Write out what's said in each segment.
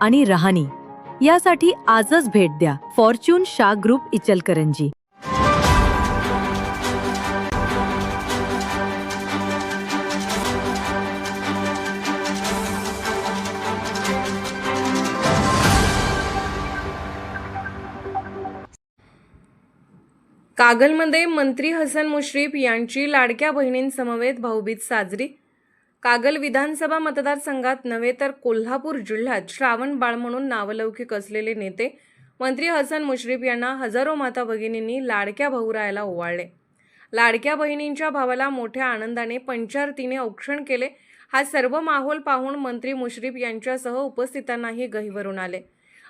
आणि रहाणी. यासाठी आजच भेट द्या. Fortune Shah group Ichalkaranji. कागलमध्ये मंत्री हसन मुश्रीफ यांची लाडक्या बहिणींसमवेत भाऊबीज साजरी कागल विधानसभा मतदारसंघात नव्हे तर कोल्हापूर जिल्ह्यात श्रावण बाळ म्हणून नावलौकिक असलेले नेते मंत्री हसन मुश्रीफ यांना हजारो माता भगिनींनी लाडक्या भाऊरायाला ओवाळले. लाडक्या बहिणींच्या भावाला मोठ्या आनंदाने पंचारतीने औक्षण केले. हा सर्व माहोल पाहून मंत्री मुश्रीफ यांच्यासह उपस्थितांनाही गहिवरून आले.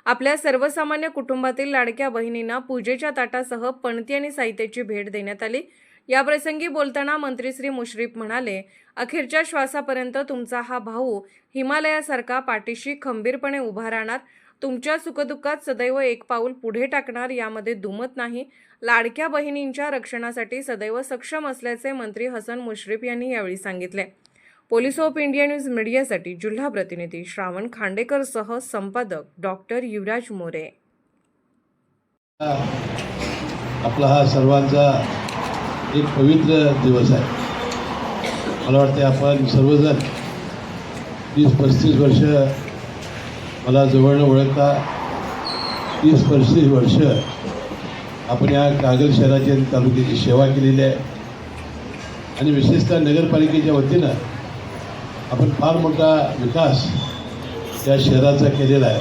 आपल्या सर्वसामान्य कुटुंबातील लाडक्या बहिणींना पूजेच्या ताटासह पणती आणि साहित्याची भेट देण्यात आली. याप्रसंगी बोलताना मंत्री श्री मुश्रीफ म्हणाले अखेरच्या श्वासापर्यंत तुमचा हा भाऊ हिमालयासारखा पाठीशी खंबीरपणे उभा राहणार. तुमच्या सुखदुःखात सदैव एक पाऊल पुढे टाकणार यामध्ये दुमत नाही. लाडक्या बहिणींच्या रक्षणासाठी सदैव सक्षम असल्याचे मंत्री हसन मुश्रीफ यांनी यावेळी सांगितले. पोलीस ऑफ इंडिया न्यूज मीडियासाठी जिल्हा प्रतिनिधी श्रावण खांडेकर सह संपादक डॉक्टर युवराज मोरे. आपला हा सर्वांचा एक पवित्र दिवस आहे. मला वाटते आपण सर्वजण तीस पस्तीस वर्ष मला जवळनं ओळखता तीस पस्तीस वर्ष आपण या कागल शहराची आणि तालुक्याची सेवा केलेली आहे. आणि विशेषतः नगरपालिकेच्या वतीनं आपण फार मोठा विकास त्या शहराचा केलेला आहे.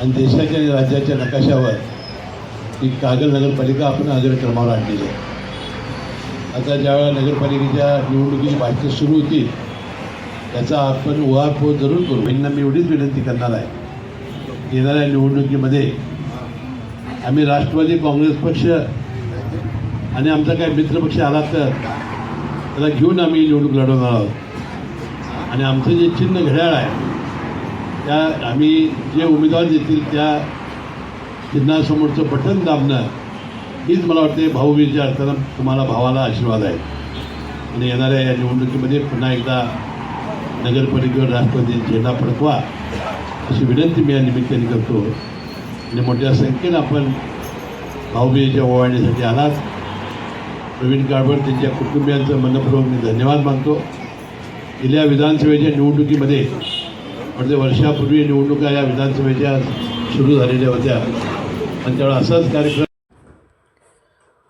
आणि देशाच्या आणि राज्याच्या नकाशावर ही कागल नगरपालिका आपण अग्रक्रमावर आणलेली आहे. आता ज्यावेळेला नगरपालिकेच्या निवडणुकीची बातमी सुरू होतील त्याचा आपण उहापोह जरूर करू. यांना मी एवढीच विनंती करणार आहे. येणाऱ्या निवडणुकीमध्ये आम्ही राष्ट्रवादी काँग्रेस पक्ष आणि आमचा काही मित्रपक्ष आला तर त्याला घेऊन आम्ही निवडणूक लढवणार आहोत. आणि आमचं जे चिन्ह घड्याळ आहे त्या आम्ही जे उमेदवार देतील त्या चिन्हासमोरचं बटन दाबणं हीच मला वाटते भाऊबीजच्या अर्थानं तुम्हाला भावाला आशीर्वाद आहे. आणि येणाऱ्या या निवडणुकीमध्ये पुन्हा एकदा नगरपालिकेवर राष्ट्रपती झेंडा फडकवा अशी विनंती मी या निमित्ताने करतो. आणि मोठ्या संख्येनं आपण भाऊबीजेच्या ओवाळणीसाठी आलात. प्रवीण काळभट त्यांच्या कुटुंबियांचं मनपूर्वक मी धन्यवाद मानतो. गेल्या विधानसभेच्या निवडणुकीमध्ये म्हणजे वर्षापूर्वी निवडणुका या विधानसभेच्या सुरू झालेल्या होत्या. आणि त्यावेळेला असाच कार्यक्रम